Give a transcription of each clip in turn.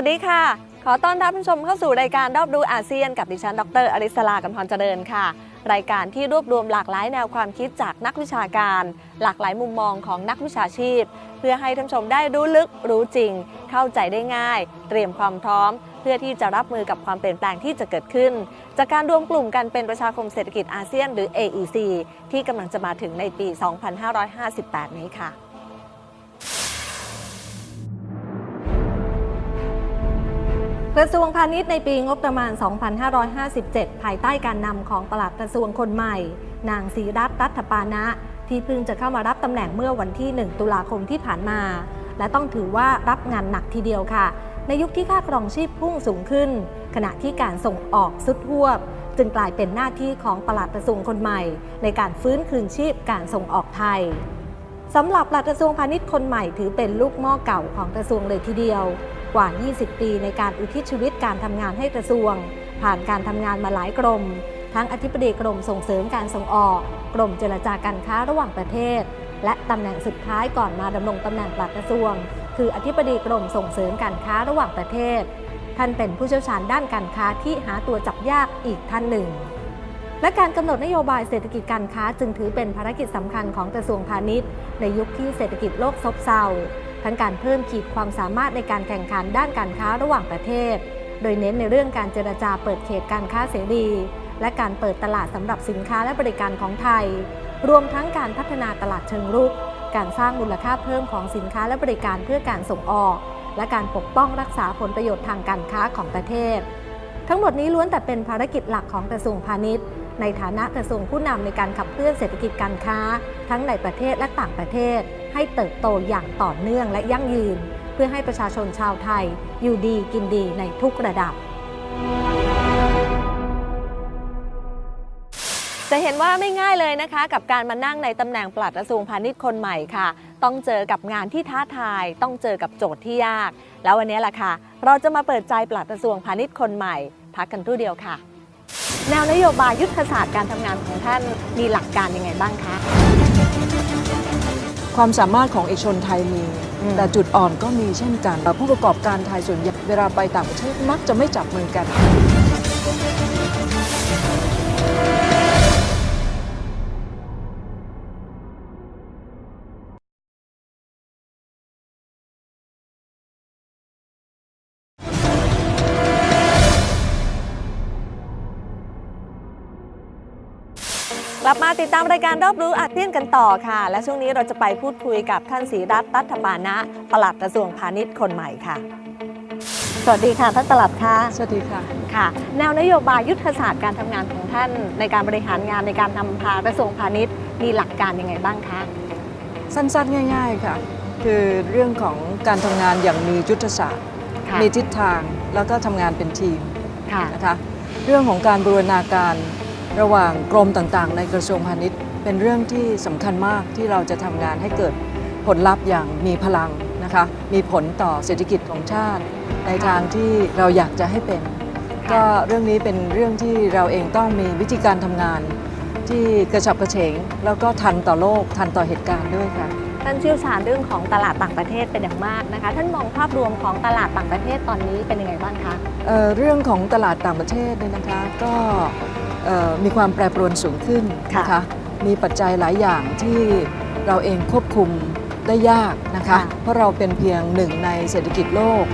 สวัสดีค่ะ ขอต้อนรับผู้ชมเข้าสู่รายการรอบดูอาเซียนกับดิฉัน ดร อริสลากำธรเจริญค่ะ รายการที่รวบรวมหลากหลายแนวความคิดจากนักวิชาการ หลากหลายมุมมองของนักวิชาชีพ เพื่อให้ท่านผู้ชมได้รู้ลึกรู้จริง เข้าใจได้ง่าย เตรียมความพร้อม เพื่อที่จะรับมือกับความเปลี่ยนแปลงที่จะเกิดขึ้น จากการรวมกลุ่มกันเป็นประชาคมเศรษฐกิจอาเซียนหรือ AEC ที่กำลังจะมาถึงในปี 2558 นี้ค่ะ กระทรวงพาณิชย์ในปีงบประมาณ 2557 ภายใต้การนำของปลัดกระทรวงคนใหม่ นางศรีรัตน์รัฐปานะ ที่เพิ่งจะเข้ามารับตำแหน่งเมื่อวันที่ 1 ตุลาคมที่ผ่านมา และต้องถือว่ารับงานหนักทีเดียวค่ะ ในยุคที่ค่าครองชีพพุ่งสูงขึ้น ขณะที่การส่งออกสุดหวบ จึงกลายเป็นหน้าที่ของปลัดกระทรวงคนใหม่ ในการฟื้นคืนชีพการส่งออกไทยสำหรับปลัดกระทรวงพาณิชย์คนใหม่ถือเป็นลูกหม้อเก่าของกระทรวงเลยทีเดียว ว่า 20 ปีในการอุทิศชีวิตการทำงานให้กระทรวง ผ่านการทำงานมาหลายกรม ทั้งอธิบดีกรมส่งเสริมการส่งออก กรมเจรจาการค้าระหว่างประเทศ และตำแหน่งสุดท้ายก่อนมาดำรงตำแหน่งปลัดกระทรวง คืออธิบดีกรมส่งเสริมการค้าระหว่างประเทศ ท่านเป็นผู้เชี่ยวชาญด้านการค้าที่หาตัวจับยากอีกท่านหนึ่ง และการกำหนดนโยบายเศรษฐกิจการค้าจึงถือเป็นภารกิจสำคัญของกระทรวงพาณิชย์ ในยุคที่เศรษฐกิจโลกซบเซา ทั้งการเพิ่มขีดความสามารถในการแข่งขันด้านการค้าระหว่างประเทศ โดยเน้นในเรื่องการเจรจาเปิดเขตการค้าเสรี และการเปิดตลาดสำหรับสินค้าและบริการของไทย รวมทั้งการพัฒนาตลาดเชิงรุก การสร้างมูลค่าเพิ่มของสินค้าและบริการเพื่อการส่งออก และการปกป้องรักษาผลประโยชน์ทางการค้าของประเทศ ทั้งหมดนี้ล้วนแต่เป็นภารกิจหลักของกระทรวงพาณิชย์ในฐานะกระทรวงผู้นำในการขับเคลื่อนเศรษฐกิจการค้า ทั้งในประเทศและต่างประเทศ ให้เติบโตอย่างต่อเนื่องและยั่งยืน เพื่อให้ประชาชนชาวไทย อยู่ดีกินดีในทุกระดับ จะเห็นว่าไม่ง่ายเลยนะคะ กับการมานั่งในตำแหน่งปลัดกระทรวงพาณิชย์คนใหม่ค่ะ ต้องเจอกับงานที่ท้าทาย ต้องเจอกับโจทย์ที่ยาก แล้ววันนี้แหละค่ะ เราจะมาเปิดใจปลัดกระทรวงพาณิชย์คนใหม่ พักกันครู่เดียวค่ะ แนวนโยบายยุทธศาสตร์การทำงานของท่านมีหลักการยังไงบ้างคะ ความสามารถของเอกชนไทยมีอืมแต่จุดอ่อนก็มีเช่นกัน ผู้ประกอบการไทยส่วนใหญ่เวลาไปต่างประเทศมักจะไม่จับมือกัน ลับมาติดตามรายการรอบรู้อาเซียนกันต่อค่ะ และช่วงนี้เราจะไปพูดคุยกับท่านศรีรัตน์รัฐปานะปลัดกระทรวงพาณิชย์คนใหม่ค่ะ สวัสดีค่ะท่านปลัดค่ะ สวัสดีค่ะ ค่ะ แนวนโยบายยุทธศาสตร์การทำงานของท่านในการบริหารงานในการนำพากระทรวงพาณิชย์มีหลักการยังไงบ้างคะ สั้นๆ ง่ายๆค่ะ คือเรื่องของการทำงานอย่างมียุทธศาสตร์ ค่ะมีทิศทางแล้วก็ทำงานเป็นทีมค่ะ นะคะ เรื่องของการบูรณาการ ระหว่างกรมต่างๆ ในกระทรวงพาณิชย์ เป็นเรื่องที่สำคัญมากที่เราจะทำงานให้เกิดผลลัพธ์อย่างมีพลังนะคะมีผลต่อเศรษฐกิจของชาติ ในทางที่เราอยากจะให้เป็น ก็เรื่องนี้เป็นเรื่องที่เราเองต้องมีวิธีการทำงาน ที่กระฉับกระเฉง แล้วก็ทันต่อโลกทันต่อเหตุการณ์ด้วยค่ะท่านเชี่ยวชาญเรื่องของตลาดต่างประเทศเป็นอย่างมากนะคะ ท่านมองภาพรวมของตลาดต่างประเทศตอนนี้เป็นยังไงบ้างคะเอ่อเรื่องของตลาดต่างประเทศเนี่ยนะคะ ก็เอ่อ มีความแปรปรวนสูงขึ้นค่ะนะคะมีปัจจัยหลายอย่างที่เราเองควบคุมได้ยากนะคะค่ะเพราะเราเป็นเพียงหนึ่งในเศรษฐกิจโลก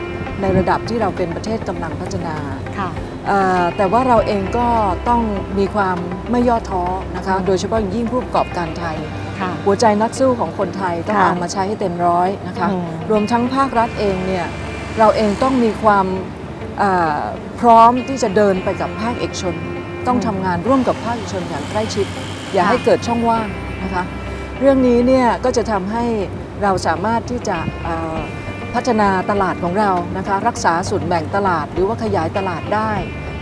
ในระดับที่เราเป็นประเทศกำลังพัฒนาค่ะเอ่อแต่ว่าเราเองก็ต้องมีความไม่ย่อท้อนะคะ โดยเฉพาะอย่างยิ่งผู้ประกอบการไทยค่ะหัวใจนักสู้ของคนไทยต้องค่ะเอามาใช้ให้เต็มร้อยนะคะอืมรวมทั้งภาครัฐเองเนี่ยเราเองต้องมีความเอ่อพร้อมที่จะเดินไปกับภาคเอกชน ต้องทำงานร่วมกับภาคเอกชนอย่างใกล้ชิด อย่าให้เกิดช่องว่างนะคะ เรื่องนี้เนี่ยก็จะทำให้เราสามารถที่จะพัฒนาตลาดของเรานะคะรักษาส่วนแบ่งตลาดหรือว่าขยายตลาดได้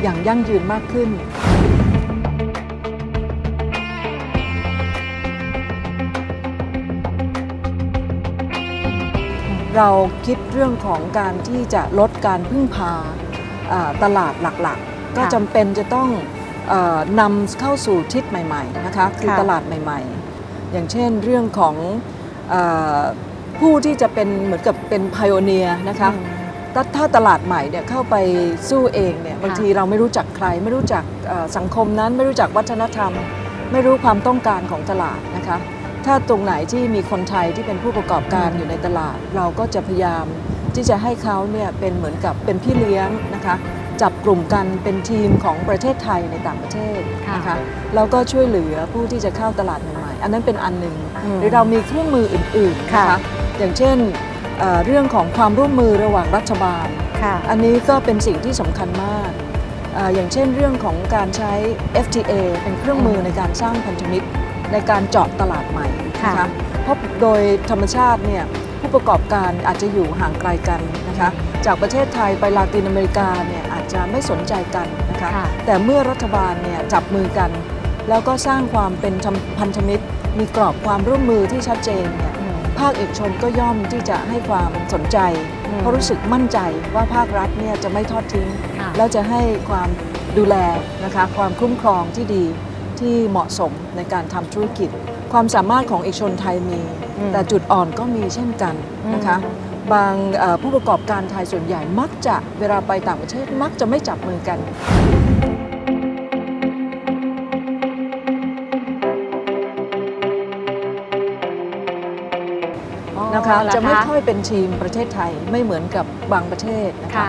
อย่างยั่งยืนมากขึ้นเราคิดเรื่องของการที่จะลดการพึ่งพาตลาดหลักๆ ก็จำเป็นจะต้อง นำเข้าสู่ทิศใหม่ๆนะคะคือค่ะตลาดใหม่ๆ อย่างเช่นเรื่องของเออผู้ที่จะเป็นเหมือนกับเป็นพ i o เนียนะคะอืมถ้าถ้าตลาดใหม่เนี่ยเข้าไปสู้เองเนี่ยบางทีเราไม่รู้จักใคร ไม่รู้จักเอ่อสังคมนั้น ไม่รู้จักวัฒนธรรม ไม่รู้ความต้องการของตลาดนะคะถ้าตรงไหนที่มีคนไทยที่เป็นผู้ประกอบการอยู่ในตลาด เราก็จะพยายามที่จะให้เขาเนี่ยเป็นเหมือนกับเป็นพี่เลี้ยงนะคะ จับกลุ่มกันเป็นทีมของประเทศไทยในต่างประเทศนะคะค่ะแล้วก็ช่วยเหลือผู้ที่จะเข้าตลาดใหม่ๆอันนั้นเป็นอันหนึ่งอืมหรือเรามีเครื่องมืออื่นๆนะค่ะคะอย่างเช่นเอ่อเรื่องของความร่วมมือระหว่างรัฐบาลค่ะอันนี้ก็เป็นสิ่งที่สำคัญมากเอ่ออย่างเช่นเรื่องของการใช้ FTA เป็นเครื่องมือในการสร้างพันธมิตร ในการเจาะตลาดใหม่นะค่ะคะเพราะโดยธรรมชาติเนี่ยผู้ประกอบการอาจจะอยู่ห่างไกลกันนะคะ จากประเทศไทยไปลาตินอเมริกาเนี่ยอาจจะไม่สนใจกันนะคะค่ะ แต่เมื่อรัฐบาลเนี่ยจับมือกัน แล้วก็สร้างความเป็นพันธมิตร มีกรอบความร่วมมือที่ชัดเจนเนี่ยอืม ภาคเอกชนก็ย่อมที่จะให้ความสนใจ อืมเพราะรู้สึกมั่นใจว่าภาครัฐเนี่ยจะไม่ทอดทิ้ง ค่ะ แล้วจะให้ความดูแลนะคะความคุ้มครองที่ดีที่เหมาะสมในการทำธุรกิจ ความสามารถของเอกชนไทยมี อืมแต่จุดอ่อนก็มีเช่นกันนะคะ อืม บางเอ่อผู้ประกอบการไทยส่วนใหญ่มักจะเวลาไปต่างประเทศมักจะไม่จับมือกัน นะคะอ๋อเหรอจะไม่ค่อยเป็นทีมประเทศไทยไม่เหมือนกับบางประเทศนะคะค่ะ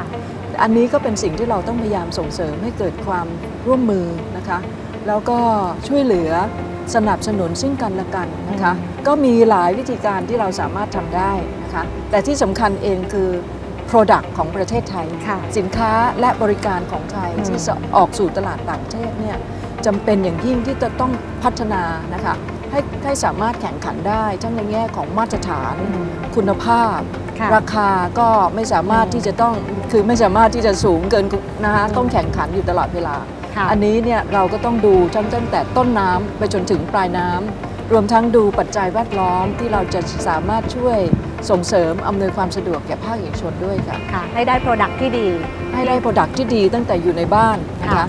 อันนี้ก็เป็นสิ่งที่เราต้องพยายามส่งเสริมให้เกิดความร่วมมือนะคะ แล้วก็ช่วยเหลือสนับสนุนซึ่งกันและกันนะคะ ก็มีหลายวิธีการที่เราสามารถทำได้ นะคะ แต่ที่สำคัญเองคือ Product ของประเทศไทย ค่ะ สินค้าและบริการของไทยอืม ที่จะออกสู่ตลาดต่างประเทศเนี่ยจำเป็นอย่างยิ่งที่จะต้องพัฒนานะคะให้ให้สามารถแข่งขันได้ทั้งในแง่ของมาตรฐาน คุณภาพ ค่ะ ราคาก็ไม่สามารถอืมที่จะต้องคือไม่สามารถที่จะสูงเกินนะคะอืมต้องแข่งขันอยู่ตลอดเวลา ค่ะ อันนี้เนี่ยเราก็ต้องดูตั้งตั้งแต่ต้นน้ำไปจนถึงปลายน้ำรวมทั้งดูปัจจัยแวดล้อมที่เราจะสามารถช่วย ส่งเสริมอำนวยความสะดวกแก่ภาคเอกชนด้วยค่ะ ค่ะให้ได้โปรดักที่ดี ให้ได้โปรดักที่ดีตั้งแต่อยู่ในบ้านนะค่ะคะ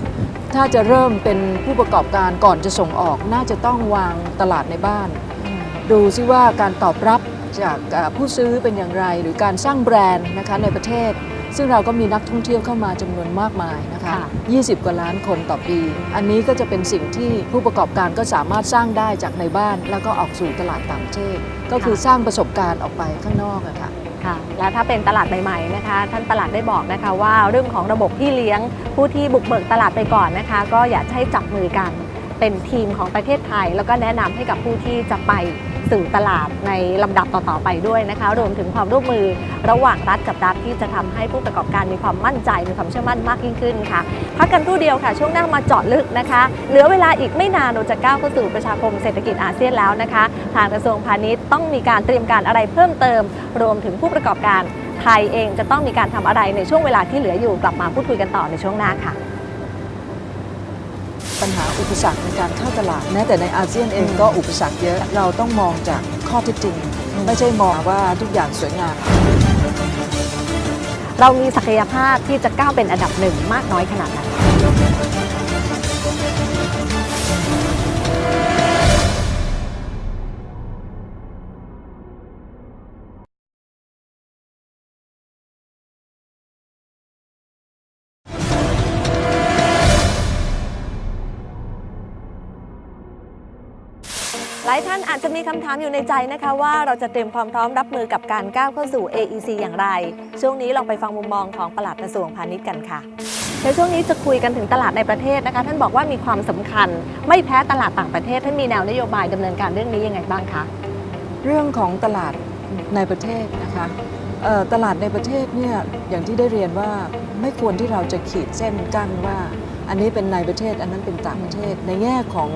ถ้าจะเริ่มเป็นผู้ประกอบการก่อนจะส่งออก น่าจะต้องวางตลาดในบ้าน ดูซิว่าการตอบรับจากเอ่อผู้ซื้อเป็นอย่างไร หรือการสร้างแบรนด์นะคะในประเทศ ซึ่งเราก็มีนักท่องเที่ยวเข้ามาจำนวนมากมายนะคะค่ะ20 กว่าล้านคนต่อปี อันนี้ก็จะเป็นสิ่งที่ผู้ประกอบการก็สามารถสร้างได้จากในบ้าน แล้วก็ออกสู่ตลาดต่างประเทศ ก็คือสร้างประสบการณ์ออกไปข้างนอกอะค่ะค่ะและถ้าเป็นตลาดใหม่ๆนะคะ ท่านประหลัดได้บอกนะคะว่าเรื่องของระบบพี่เลี้ยงผู้ที่บุกเบิกตลาดไปก่อนนะคะ ก็อยากให้จับมือกันเป็นทีมของประเทศไทย แล้วก็แนะนำให้กับผู้ที่จะไป สู่ตลาดในลำดับต่อๆไปด้วยนะคะรวมถึงความร่วมมือระหว่างรัฐกับรัฐที่จะทำให้ผู้ประกอบการมีความมั่นใจมีความเชื่อมั่นมากยิ่งขึ้นค่ะพักกันครู่เดียวค่ะ ช่วงหน้ามาเจาะลึกนะคะ เหลือเวลาอีกไม่นานเราจะก้าวเข้าสู่ประชาคมเศรษฐกิจอาเซียนแล้วนะคะ ทางกระทรวงพาณิชย์ต้องมีการเตรียมการอะไรเพิ่มเติม รวมถึงผู้ประกอบการไทยเองจะต้องมีการทำอะไรในช่วงเวลาที่เหลืออยู่กลับมาพูดคุยกันต่อในช่วงหน้าค่ะ ปัญหาอุปสรรคในการเข้าตลาด แม้แต่ในอาเซียนเองก็อุปสรรคเยอะเราต้องมองจากข้อเท็จจริง ไม่ใช่มองว่าทุกอย่างสวยงามเรามีศักยภาพที่จะก้าวเป็นอันดับหนึ่งมากน้อยขนาดไหนายท่านอาจจะมีคำถามอยู่ในใจนะคะ ว่าเราจะเตรียมความพร้อมรับมือกับการก้าวเข้าสู่ AEC อย่างไร ช่วงนี้ลองไปฟังมุมมองของปลัดกระทรวงพาณิชย์กันค่ะในช่วงนี้จะคุยกันถึงตลาดในประเทศนะคะ ท่านบอกว่ามีความสำคัญ ไม่แพ้ตลาดต่างประเทศท่านมีแนวนโยบายดำเนินการเรื่องนี้ยังไงบ้างคะเรื่องของตลาดในประเทศนะคะตลาดในประเทศเนี่ยอย่างที่ได้เรียนว่าไม่ควรที่เราจะขีดเส้นกั้นว่า อันนี้เป็นในประเทศอันนั้นเป็นต่างประเทศ ในแง่ของ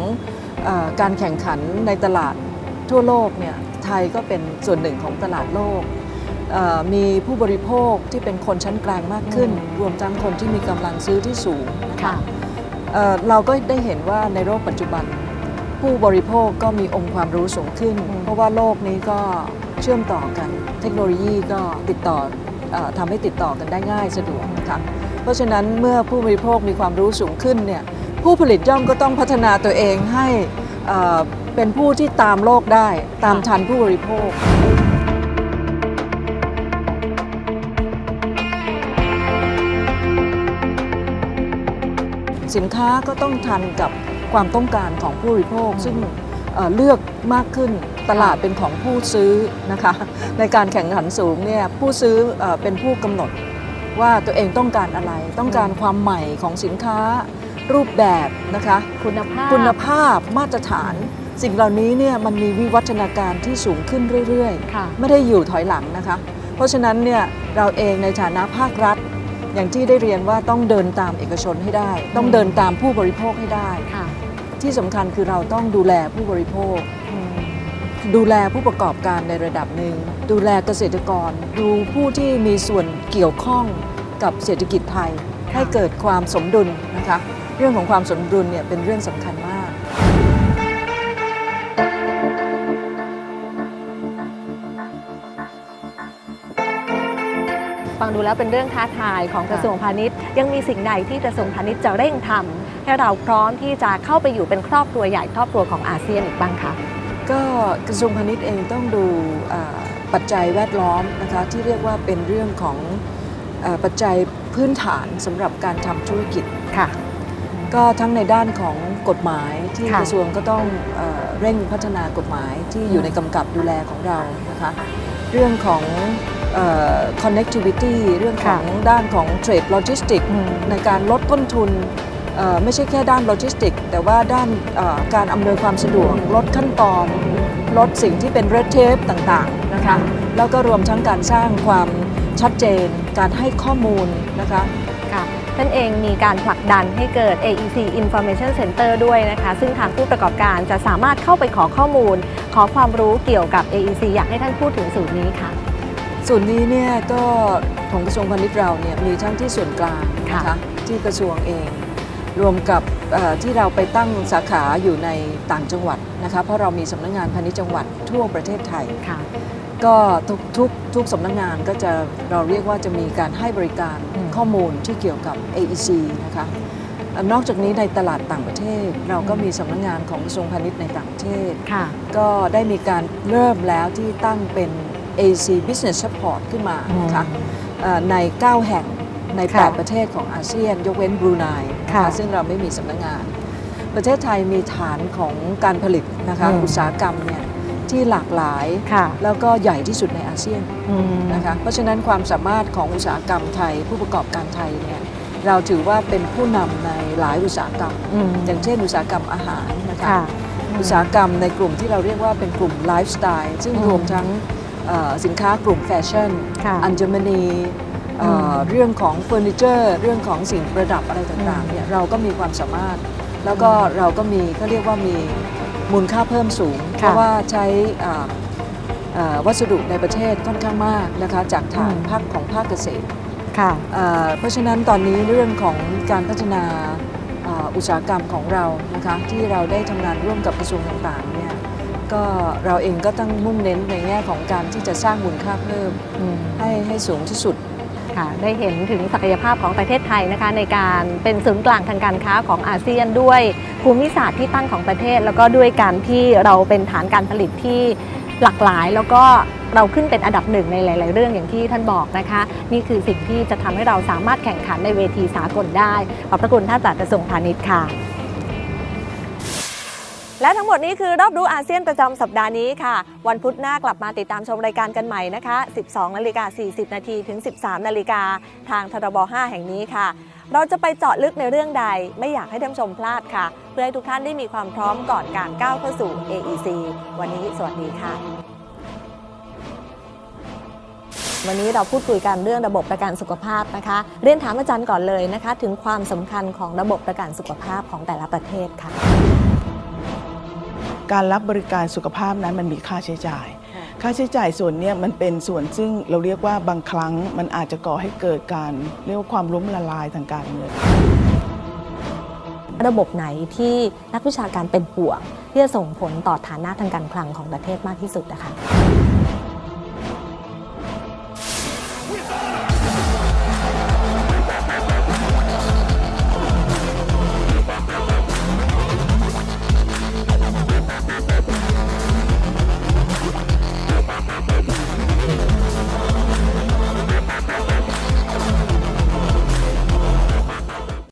เออการแข่งขันในตลาดทั่วโลกเนี่ยไทยก็เป็นส่วนหนึ่งของตลาดโลกเอ่อมีผู้บริโภคที่เป็นคนชั้นกลางมากขึ้นอืมรวมทั้งคนที่มีกำลังซื้อที่สูงนะคะค่ะเอ่อเราก็ได้เห็นว่าในโลกปัจจุบัน ผู้บริโภคก็มีองค์ความรู้สูงขึ้นอืมเพราะว่าโลกนี้ก็เชื่อมต่อกัน เทคโนโลยีก็ติดต่อเออทำให้ติดต่อกันได้ง่ายสะดวกนะคะเพ ราะฉะนั้นเมื่อผู้บริโภคมีความรู้สูงขึ้นเนี่ยผู้ผลิตย่อมก็ต้องพัฒนาตัวเองให้เป็นผู้ที่ตามโลกได้ตามทันผู้บริโภค สินค้าก็ต้องทันกับความต้องการของผู้บริโภค ซึ่งเลือกมากขึ้นตลาดเป็นของผู้ซื้อนะคะ ในการแข่งขันสูงเนี่ยผู้ซื้อเป็นผู้กำหนด ว่าตัวเองต้องการอะไร ต้องการความใหม่ของสินค้ารูปแบบนะคะคุณภาพคุณภาพมาตรฐาน สิ่งเหล่านี้เนี่ยมันมีวิวัฒนาการที่สูงขึ้นเรื่อยค่ะๆไม่ได้อยู่ถอยหลังนะคะ เพราะฉะนั้นเนี่ยเราเองในฐานะภาครัฐ อย่างที่ได้เรียนว่าต้องเดินตามเอกชนให้ได้ ต้องเดินตามผู้บริโภคให้ได้ค่ะที่สำคัญคือเราต้องดูแลผู้บริโภคอืม ดูแลผู้ประกอบการในระดับหนึ่ง ดูแลเกษตรกร ดูผู้ที่มีส่วนเกี่ยวข้องกับเศรษฐกิจไทย ให้เกิดความสมดุลนะคะ เรื่องของความสมดุลเนี่ยเป็นเรื่องสำคัญมาก ฟังดูแล้วเป็นเรื่องท้าทายของกระทรวงพาณิชย์ ยังมีสิ่งใดที่กระทรวงพาณิชย์จะเร่งทำให้เราพร้อมที่จะเข้าไปอยู่เป็นครอบครัวใหญ่ครอบครัวของอาเซียนอีกบ้างคะ ก็กระทรวงพาณิชย์เองต้องดูอ่าปัจจัยแวดล้อมนะคะที่เรียกว่าเป็นเรื่องของเอ่อปัจจัยพื้นฐานสำหรับการทำธุรกิจค่ะก็ทั้งในด้านของกฎหมายที่ค่ะกระทรวงก็ต้องเอ่อเร่งพัฒนากฎหมายที่อยู่ในกำกับดูแลของเรานะคะเรื่องของเอ่อ connectivity เรื่องของด้านของ trade logistics อืมในการลดต้นทุนเอ่อ ไม่ใช่แค่ด้านโลจิสติก แต่ว่าด้านเอ่อการอำนวยความสะดวก ลดขั้นตอน ลดสิ่งที่เป็นเรดเทปต่างๆนะคะแล้วก็รวมทั้งการสร้างความชัดเจน การให้ข้อมูลนะคะค่ะท่านเองมีการผลักดันให้เกิด AEC Information Center ด้วยนะคะ ซึ่งทางผู้ประกอบการจะสามารถเข้าไปขอข้อมูล ขอความรู้เกี่ยวกับ AEC อยากให้ท่านพูดถึงสูตรนี้ค่ะส่วนนี้เนี่ยก็ของกระทรวงพาณิชย์เราเนี่ยมีทั้งที่ส่วนกลางนะค่ะคะที่กระทรวงเอง รวมกับเอ่อที่เราไปตั้งสาขาอยู่ในต่างจังหวัดนะคะเพราะเรามีสำนักงานพาณิชย์จังหวัดทั่วประเทศไทยค่ะก็ทุกทุกทุกสำนักงานก็จะเราเรียกว่าจะมีการให้บริการอืมข้อมูลที่เกี่ยวกับ AEC นะคะเอ่อนอกจากนี้ในตลาดต่างประเทศ เราก็มีสำนักงานของกระทรวงพาณิชย์ในต่างประเทศค่ะก็ได้มีการเริ่มแล้วที่ตั้งเป็น AC Business Support ขึ้นมานะคะเอ่อใน 9 แห่ง ใน ค่ะ8 ประเทศของอาเซียน ยกเว้นบรูไนนะค่ะ คะซึ่งเราไม่มีสำนักงาน ประเทศไทยมีฐานของการผลิตนะคะอืม อุตสาหกรรมเนี่ยที่หลากหลาย ค่ะแล้วก็ใหญ่ที่สุดในอาเซียนอืมนะคะเพราะฉะนั้นความสามารถของอุตสาหกรรมไทย ผู้ประกอบการไทยเนี่ยเราถือว่าเป็นผู้นำในหลายอุตสาหกรรม อืมอย่างเช่น อุตสาหกรรมอาหารนะคะ ค่ะ อุตสาหกรรมในกลุ่มที่เราเรียกว่าเป็นกลุ่มไลฟ์สไตล์ซึ่งอืมรวมทั้งเอ่อสินค้ากลุ่มแฟชั่นค่ะอัญมณี เอ่ออมเรื่องของเฟอร์นิเจอร์เรื่องของสิ่งประดับอะไรต่างอืมๆเนี่ยเราก็มีความสามารถ แล้วก็เราก็มีก็เรียกว่ามีมูลค่าเพิ่มสูง เพราะว่าใช้อ่าเอ่อวัสดุในประเทศค่อนข้างมากนะคะจากฐานภาคของภาคเกษตร ค่ะ เอ่อเพราะฉะนั้นตอนนี้เรื่องของการพัฒนาอ่าอุตสาหกรรมของเรานะคะที่เราได้ทำงานร่วมกับกระทรวงต่างๆเนี่ยก็เราเองก็ต้องมุ่งเน้นในแง่ของการที่จะสร้างมูลค่าเพิ่มอืมให้ให้สูงที่สุด ค่ะ ได้เห็นถึงศักยภาพของประเทศไทยนะคะ ในการเป็นศูนย์กลางทางการค้าของอาเซียนด้วยภูมิศาสตร์ที่ตั้งของประเทศ แล้วก็ด้วยการที่เราเป็นฐานการผลิตที่หลากหลาย แล้วก็เราขึ้นเป็นอันดับหนึ่งในหลาย ๆ เรื่องอย่างที่ท่านบอกนะคะ นี่คือสิ่งที่จะทำให้เราสามารถแข่งขันในเวทีสากลได้ขอบพระคุณท่านจากกระทรวงพาณิชย์ค่ะ และทั้งหมดนี้คือรอบรู้อาเซียนประจำสัปดาห์นี้ค่ะ วันพุธหน้ากลับมาติดตามชมรายการกันใหม่นะคะ 12นาฬิกา40 นาทีถึง 13นาฬิกาทางทรบ5 แห่งนี้ค่ะ เราจะไปเจาะลึกในเรื่องใด ไม่อยากให้ท่านชมพลาดค่ะ เพื่อให้ทุกท่านได้มีความพร้อมก่อนการก้าวเข้าสู่ AEC วันนี้สวัสดีค่ะ วันนี้เราพูดคุยกันเรื่องระบบประกันสุขภาพนะคะ เรียนถามอาจารย์ก่อนเลยนะคะ ถึงความสำคัญของระบบประกันสุขภาพของแต่ละประเทศค่ะ การรับบริการสุขภาพนั้นมันมีค่าใช้จ่าย ค่าใช้จ่ายส่วนเนี้ยมันเป็นส่วนซึ่งเราเรียกว่าบางครั้งมันอาจจะก่อให้เกิดการเรียกว่าความล้มละลายทางการเงินระบบไหนที่นักวิชาการเป็นห่วงที่จะส่งผลต่อฐานะทางการคลังของประเทศมากที่สุดนะคะ